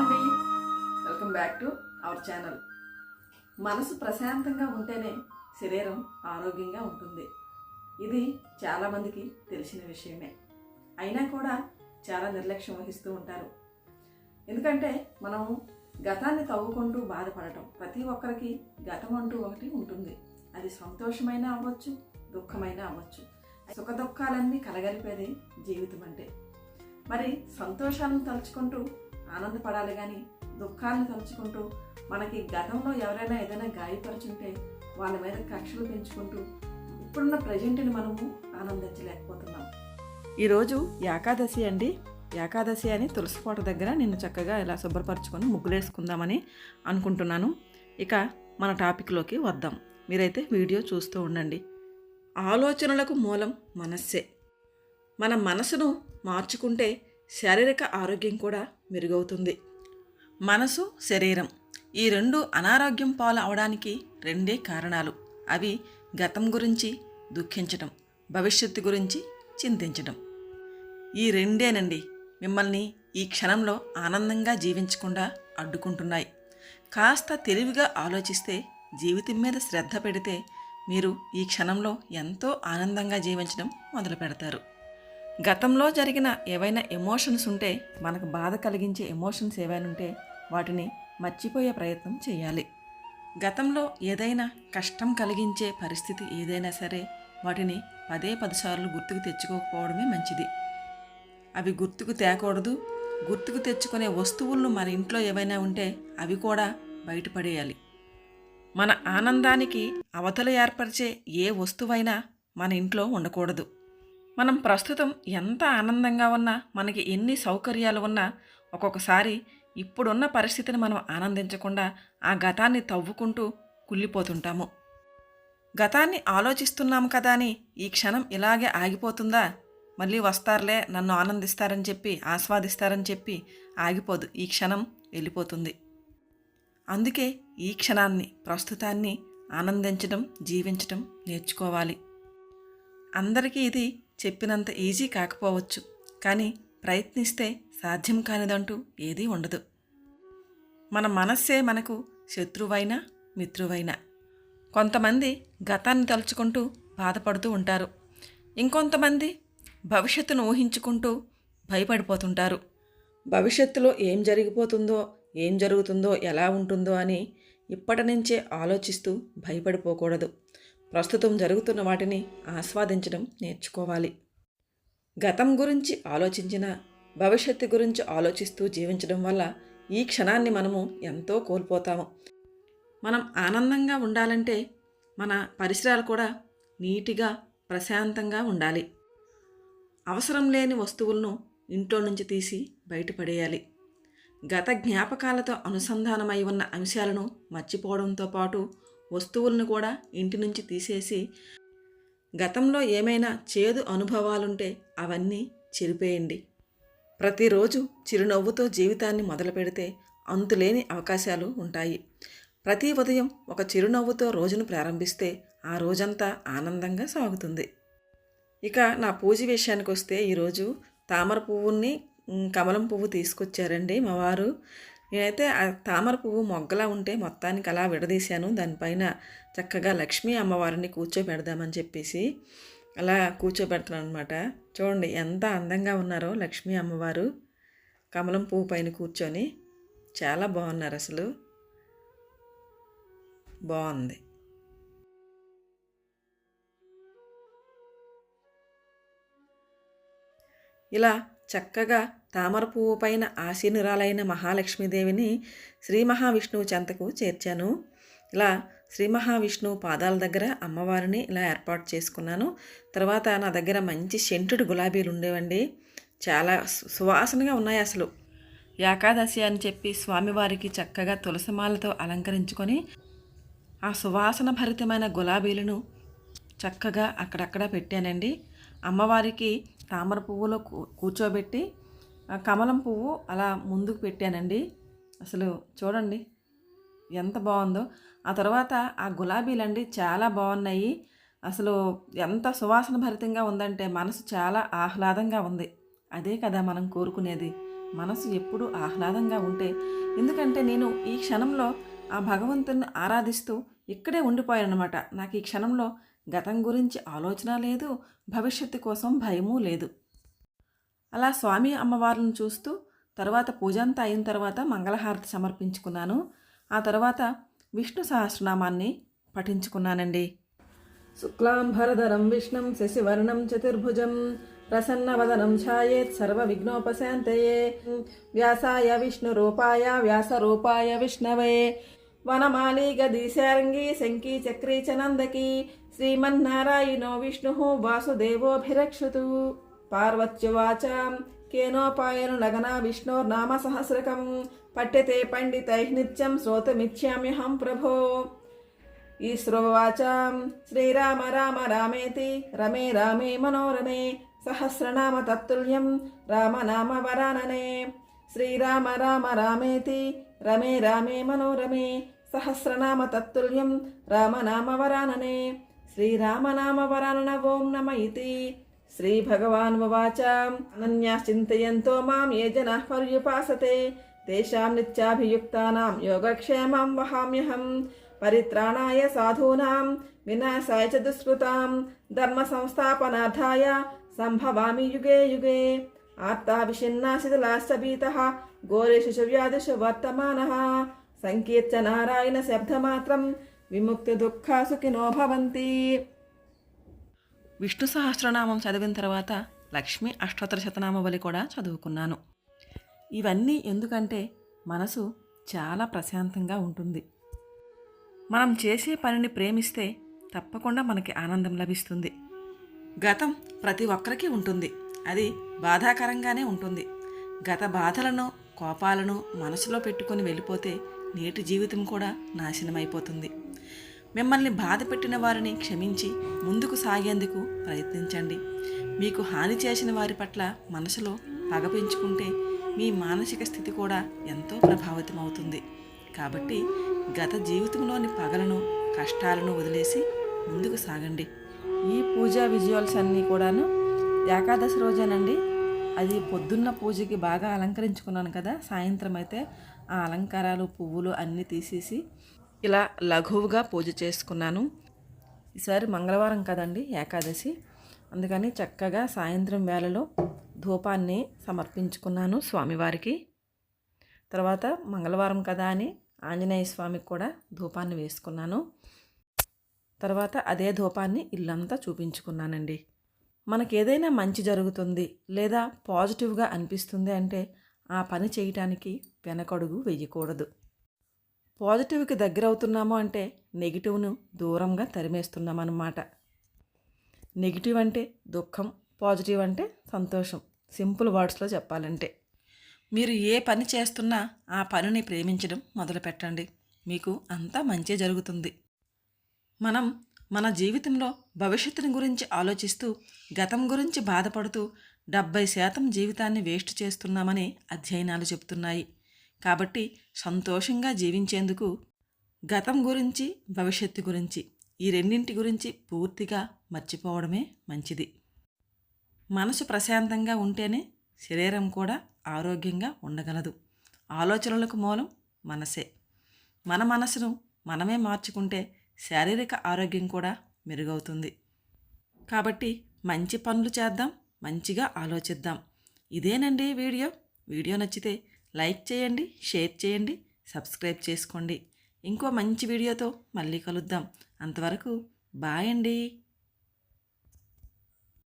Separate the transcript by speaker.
Speaker 1: అండి welcome back to our channel మనసు ప్రశాంతంగా ఉంటేనే శరీరం ఆరోగ్యంగా ఉంటుంది. ఇది చాలామందికి తెలిసిన విషయమే. అయినా కూడా చాలా నిర్లక్ష్యం వహిస్తూ ఉంటారు. ఎందుకంటే మనం గతాన్ని తవ్వుకుంటూ బాధపడటం ప్రతి ఒక్కరికి గతం అంటూ ఒకటి ఉంటుంది. అది సంతోషమైనా అవ్వచ్చు దుఃఖమైనా అవ్వచ్చు. సుఖ దుఃఖాలన్నీ కలగలిపేది జీవితం అంటే మరి సంతోషాలను తలుచుకుంటూ ఆనందపడాలి కానీ దుఃఖాలను తలుచుకుంటూ మనకి గతంలో ఎవరైనా ఏదైనా గాయపరుచుంటే వాళ్ళ మీద కక్షలు పెంచుకుంటూ ఇప్పుడున్న ప్రజెంట్ని మనము ఆనందించలేకపోతున్నాం. ఈరోజు ఏకాదశి అండి. ఏకాదశి అని తులసిపోట దగ్గర నిన్ను చక్కగా ఇలా శుభ్రపరచుకొని ముగ్గులేసుకుందామని అనుకుంటున్నాను. ఇక మన టాపిక్లోకి వద్దాం. మీరైతే వీడియో చూస్తూ ఉండండి. ఆలోచనలకు మూలం మనస్సే. మన మనసును మార్చుకుంటే శారీరక ఆరోగ్యం కూడా మెరుగవుతుంది. మనసు శరీరం ఈ రెండు అనారోగ్యం పాలు అవడానికి రెండే కారణాలు. అవి గతం గురించి దుఃఖించడం భవిష్యత్తు గురించి చింతించడం ఈ రెండేనండి మిమ్మల్ని ఈ క్షణంలో ఆనందంగా జీవించకుండా అడ్డుకుంటున్నాయి. కాస్త తెలివిగా ఆలోచిస్తే జీవితం మీద శ్రద్ధ పెడితే మీరు ఈ క్షణంలో ఎంతో ఆనందంగా జీవించడం మొదలు పెడతారు గతంలో జరిగిన ఏవైనా ఎమోషన్స్ ఉంటే మనకు బాధ కలిగించే ఎమోషన్స్ ఏవైనా ఉంటే వాటిని మర్చిపోయే ప్రయత్నం చేయాలి. గతంలో ఏదైనా కష్టం కలిగించే పరిస్థితి ఏదైనా సరే వాటిని పదే పదిసార్లు గుర్తుకు తెచ్చుకోకపోవడమే మంచిది. అవి గుర్తుకు తేకూడదు. గుర్తుకు తెచ్చుకునే వస్తువులను మన ఇంట్లో ఏవైనా ఉంటే అవి కూడా బయటపడేయాలి. మన ఆనందానికి అవతల ఏర్పరిచే ఏ వస్తువైనా మన ఇంట్లో ఉండకూడదు. మనం ప్రస్తుతం ఎంత ఆనందంగా ఉన్నా మనకి ఎన్ని సౌకర్యాలు ఉన్నా ఒక్కొక్కసారి ఇప్పుడున్న పరిస్థితిని మనం ఆనందించకుండా ఆ గతాన్ని తవ్వుకుంటూ కుళ్ళిపోతుంటాము. గతాన్ని ఆలోచిస్తున్నాము కదా అని ఈ క్షణం ఇలాగే ఆగిపోతుందా? మళ్ళీ వస్తారులే నన్ను ఆనందిస్తారని చెప్పి ఆస్వాదిస్తారని చెప్పి ఆగిపోదు. ఈ క్షణం వెళ్ళిపోతుంది. అందుకే ఈ క్షణాన్ని ప్రస్తుతాన్ని ఆనందించడం జీవించడం నేర్చుకోవాలి. అందరికీ ఇది చెప్పినంత ఈజీ కాకపోవచ్చు. కానీ ప్రయత్నిస్తే సాధ్యం కానిదంటూ ఏదీ ఉండదు. మన మనస్సే మనకు శత్రువైనా మిత్రువైనా. కొంతమంది గతాన్ని తలుచుకుంటూ బాధపడుతూ ఉంటారు. ఇంకొంతమంది భవిష్యత్తును ఊహించుకుంటూ భయపడిపోతుంటారు. భవిష్యత్తులో ఏం జరిగిపోతుందో ఏం జరుగుతుందో ఎలా ఉంటుందో అని ఇప్పటి నుంచే ఆలోచిస్తూ భయపడిపోకూడదు. ప్రస్తుతం జరుగుతున్న వాటిని ఆస్వాదించడం నేర్చుకోవాలి. గతం గురించి ఆలోచించిన భవిష్యత్తు గురించి ఆలోచిస్తూ జీవించడం వల్ల ఈ క్షణాన్ని మనము ఎంతో కోల్పోతాము. మనం ఆనందంగా ఉండాలంటే మన పరిసరాలు కూడా నీటిగా ప్రశాంతంగా ఉండాలి. అవసరం లేని వస్తువులను ఇంట్లో నుంచి తీసి బయటపడేయాలి. గత జ్ఞాపకాలతో అనుసంధానమై ఉన్న అంశాలను మర్చిపోవడంతో పాటు వస్తువులను కూడా ఇంటి నుంచి తీసేసి గతంలో ఏమైనా చేదు అనుభవాలుంటే అవన్నీ చెరిపేయండి. ప్రతిరోజు చిరునవ్వుతో జీవితాన్ని మొదలు పెడితే అంతులేని అవకాశాలు ఉంటాయి. ప్రతి ఉదయం ఒక చిరునవ్వుతో రోజును ప్రారంభిస్తే ఆ రోజంతా ఆనందంగా సాగుతుంది. ఇక నా పూజ విషయానికి వస్తే ఈరోజు తామర పువ్వుని కమలం పువ్వు తీసుకొచ్చారండి మా వారు. నేనైతే ఆ తామర పువ్వు మొగ్గలా ఉంటే మొత్తానికి అలా విడదీశాను. దానిపైన చక్కగా లక్ష్మీ అమ్మవారిని కూర్చోబెడదామని చెప్పేసి అలా కూర్చోబెడతాను అనమాట చూడండి ఎంత అందంగా ఉన్నారో లక్ష్మీ అమ్మవారు కమలం పువ్వు పైన కూర్చొని. చాలా బాగున్నారు అసలు. బాగుంది. ఇలా చక్కగా తామర పువ్వు పైన ఆశీనురాలైన మహాలక్ష్మీదేవిని శ్రీ మహావిష్ణువు చెంతకు చేర్చాను. ఇలా శ్రీ మహావిష్ణువు పాదాల దగ్గర అమ్మవారిని ఇలా ఏర్పాటు చేసుకున్నాను. తర్వాత నా దగ్గర మంచి సెంటుడు గులాబీలు ఉండేవండి. చాలా సు- సువాసనగా ఉన్నాయి అసలు. ఏకాదశి అని చెప్పి స్వామివారికి చక్కగా తులసిమాలతో అలంకరించుకొని ఆ సువాసన భరితమైన గులాబీలను చక్కగా అక్కడక్కడ పెట్టానండి. అమ్మవారికి తామర పువ్వులో కూ- కూర్చోబెట్టి కమలం పువ్వు అలా ముందుకు పెట్టానండి. అసలు చూడండి ఎంత బాగుందో. ఆ తర్వాత ఆ గులాబీలండి చాలా బాగున్నాయి. అసలు ఎంత సువాసన భరితంగా ఉందంటే మనసు చాలా ఆహ్లాదంగా ఉంది. అదే కదా మనం కోరుకునేది. మనసు ఎప్పుడూ ఆహ్లాదంగా ఉంటే. ఎందుకంటే నేను ఈ క్షణంలో ఆ భగవంతుని ఆరాధిస్తూ ఇక్కడే ఉండిపోయానమాట నాకు ఈ క్షణంలో గతం గురించి ఆలోచన లేదు భవిష్యత్తు కోసం భయమూ లేదు. అలా స్వామి అమ్మవారిని చూస్తూ తర్వాత పూజంతా అయిన తర్వాత మంగళహారతి సమర్పించుకున్నాను. ఆ తర్వాత విష్ణు సహస్రనామాన్ని పఠించుకున్నానండి. శుక్లాంభరధరం విష్ణుం శశివర్ణం చతుర్భుజం ప్రసన్నవదనం ఛాయేత్ సర్వవిఘ్నోపశాంతయే. వ్యాసాయ విష్ణురూపాయ వ్యాసరూపాయ విష్ణవే. వనమాలి గదీశారంగి శంకీ చక్రీ చనందకి శ్రీమన్నారాయణో విష్ణు వాసుదేవోభిరక్షతు. పార్వత్యువాచ. కేనోపాయను నగనా విష్ణోర్నామ సహస్రకం. పఠ్యతే పండితై నిత్యం శ్రోతమిచ్చామ్యహం ప్రభో. ఈశ్వరవాచ. శ్రీరామ రామ రామేతి. రమే రామే మనోరమే. సహస్రనామ తత్తుల్యం. రామనామ వరాననే. శ్రీరామ రామ రామేతి. रमे, रामे, मनोरमे, सहस्रनाम तत्तुल्यं रामनामवरानने। श्रीरामनामवरानन ॐ नम इति श्रीभगवान् उवाच अनन्याश्चिन्तयन्तो माँ ये जनाः पर्युपासते। तेषां नित्याभियुक्तानां योगक्षेमं वहाम्यहं। परित्राणाय साधूनां, विनाशाय च दुष्कृतां, धर्मसंस्थापनार्थाय सम्भवामि युगे युगे। आत्ता विशिन्ना शिथिलाश्च भीतः యుగే వర్తమాన విషిన్నాశిథిలాశ్చ సంకీర్త నారాయణ శబ్దమాత్రం విముక్తి దుఃఖాసుకి నోభవంతి భవంతి. విష్ణు సహస్రనామం చదివిన తర్వాత లక్ష్మీ అష్టోత్తర శతనామబలి కూడా చదువుకున్నాను. ఇవన్నీ ఎందుకంటే మనసు చాలా ప్రశాంతంగా ఉంటుంది. మనం చేసే పనిని ప్రేమిస్తే తప్పకుండా మనకి ఆనందం లభిస్తుంది. గతం ప్రతి ఒక్కరికి ఉంటుంది. అది బాధాకరంగానే ఉంటుంది. గత బాధలను కోపాలను మనసులో పెట్టుకొని వెళ్ళిపోతే నేటి జీవితం కూడా నాశనమైపోతుంది. మిమ్మల్ని బాధ పెట్టిన వారిని క్షమించి ముందుకు సాగేందుకు ప్రయత్నించండి. మీకు హాని చేసిన వారి పట్ల మనసులో పగ పెంచుకుంటే మీ మానసిక స్థితి కూడా ఎంతో ప్రభావితం అవుతుంది కాబట్టి గత జీవితంలోని పగలను కష్టాలను వదిలేసి ముందుకు సాగండి. ఈ పూజా విజువల్స్ అన్నీ కూడాను ఏకాదశి రోజేనండి. అది పొద్దున్న పూజకి బాగా అలంకరించుకున్నాను కదా సాయంత్రం అయితే ఆ అలంకారాలు పువ్వులు అన్నీ తీసేసి ఇలా లఘువుగా పూజ చేసుకున్నాను. ఈసారి మంగళవారం కదండి ఏకాదశి. అందుకని చక్కగా సాయంత్రం వేళలో ధూపాన్ని సమర్పించుకున్నాను స్వామివారికి. తర్వాత మంగళవారం కదా అని ఆంజనేయ స్వామికి కూడా ధూపాన్ని వేసుకున్నాను. తర్వాత అదే ధూపాన్ని ఇల్లంతా చూపించుకున్నానండి. మనకి ఏదైనా మంచి జరుగుతుంది లేదా పాజిటివ్గా అనిపిస్తుంది అంటే ఆ పని చేయటానికి వెనకడుగు వెయ్యకూడదు పాజిటివ్కి దగ్గర అవుతున్నాము అంటే నెగిటివ్ను దూరంగా తరిమేస్తున్నామన్నమాట. నెగిటివ్ అంటే దుఃఖం పాజిటివ్ అంటే సంతోషం. సింపుల్ వర్డ్స్లో చెప్పాలంటే. మీరు ఏ పని చేస్తున్నా ఆ పనిని ప్రేమించడం మొదలు పెట్టండి మీకు అంతా మంచి జరుగుతుంది. మనం మన జీవితంలో భవిష్యత్తుని గురించి ఆలోచిస్తూ గతం గురించి బాధపడుతూ డెబ్బై శాతం జీవితాన్ని వేస్ట్ చేస్తున్నామని అధ్యయనాలు చెబుతున్నాయి. కాబట్టి సంతోషంగా జీవించేందుకు గతం గురించి భవిష్యత్తు గురించి ఈ రెండింటి గురించి పూర్తిగా మర్చిపోవడమే మంచిది. మనసు ప్రశాంతంగా ఉంటేనే శరీరం కూడా ఆరోగ్యంగా ఉండగలదు. ఆలోచనలకు మూలం మనసే. మన మనసును మనమే మార్చుకుంటే శారీరక ఆరోగ్యం కూడా మెరుగవుతుంది. కాబట్టి మంచి పనులు చేద్దాం మంచిగా ఆలోచిద్దాం. ఇదేనండి వీడియో. వీడియో నచ్చితే లైక్ చేయండి షేర్ చేయండి సబ్స్క్రైబ్ చేసుకోండి. ఇంకో మంచి వీడియోతో మళ్ళీ కలుద్దాం. అంతవరకు బాయ్ అండి.